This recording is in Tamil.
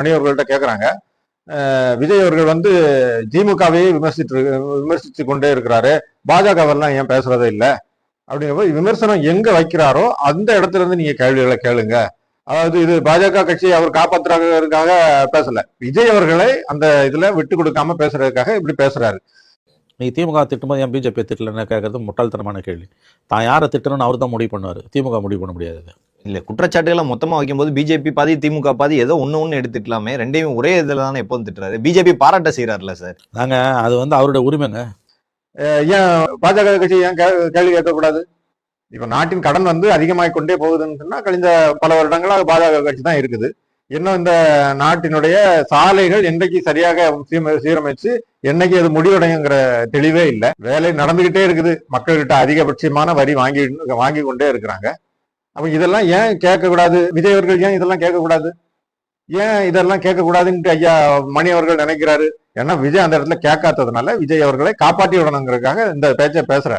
அணியவர்கள்ட்ட கேட்குறாங்க விஜய் அவர்கள் வந்து திமுகவையே விமர்சித்து விமர்சித்து கொண்டே இருக்கிறாரு. பாஜகவெல்லாம் ஏன் பேசுறதே இல்லை? அப்படிங்கிறப்ப விமர்சனம் எங்க வைக்கிறாரோ அந்த இடத்துல இருந்து நீங்க கேள்விகளை கேளுங்க. அதாவது இது பாஜக கட்சியை அவர் காப்பாற்றுறதுக்காக பேசல. விஜய் அவர்களை அந்த இதுல விட்டு கொடுக்காம பேசுறதுக்காக இப்படி பேசுறாரு. நீ திமுக திட்டும்போது ஏன் பிஜேபி திட்டலன்னு கேட்கறது முட்டாள்தனமான கேள்வி. தான் யாரை திட்டணும்னு அவர் தான் முடிவு பண்ணுவார். திமுக முடிவு பண்ண முடியாது இல்ல குற்றச்சாட்டுகளை மொத்தமா வைக்கும்போது பிஜேபி பாதி திமுக பாதி ஏதோ ஒண்ணு ஒண்ணு எடுத்துக்கலாமே. ரெண்டையும் ஒரே இதுல தானே எப்போதும் திட்டுறாரு? பிஜேபி பாராட்ட செய்யறாருல சார். நாங்க அது வந்து அவருடைய உரிமைங்க. ஏன் பாஜக கட்சி ஏன் கே- கேள்வி கேட்கக்கூடாது? இப்ப நாட்டின் கடன் வந்து அதிகமாகிக் கொண்டே போகுதுன்னு சொன்னா கழிந்த பல வருடங்களா பாஜக கட்சி தான் இருக்குது. இன்னும் இந்த நாட்டினுடைய சாலைகள் என்றைக்கு சரியாக சீரமைச்சு என்னைக்கு அது முடிவடையுங்கிற தெளிவே இல்லை. வேலை நடந்துகிட்டே இருக்குது. மக்கள்கிட்ட அதிகபட்சமான வரி வாங்கி வாங்கி கொண்டே இருக்கிறாங்க. அப்ப இதெல்லாம் ஏன் கேட்கக்கூடாது? விஜய் அவர்கள் ஏன் இதெல்லாம் கேட்கக்கூடாது? ஏன் இதெல்லாம் கேட்கக்கூடாதுன்ட்டு ஐயா மணி அவர்கள் நினைக்கிறாரு? ஏன்னா விஜய் அந்த இடத்துல கேட்காததுனால விஜய் அவர்களை காப்பாற்றி விடணுங்கிறதுக்காக இந்த பேச்சை பேசுற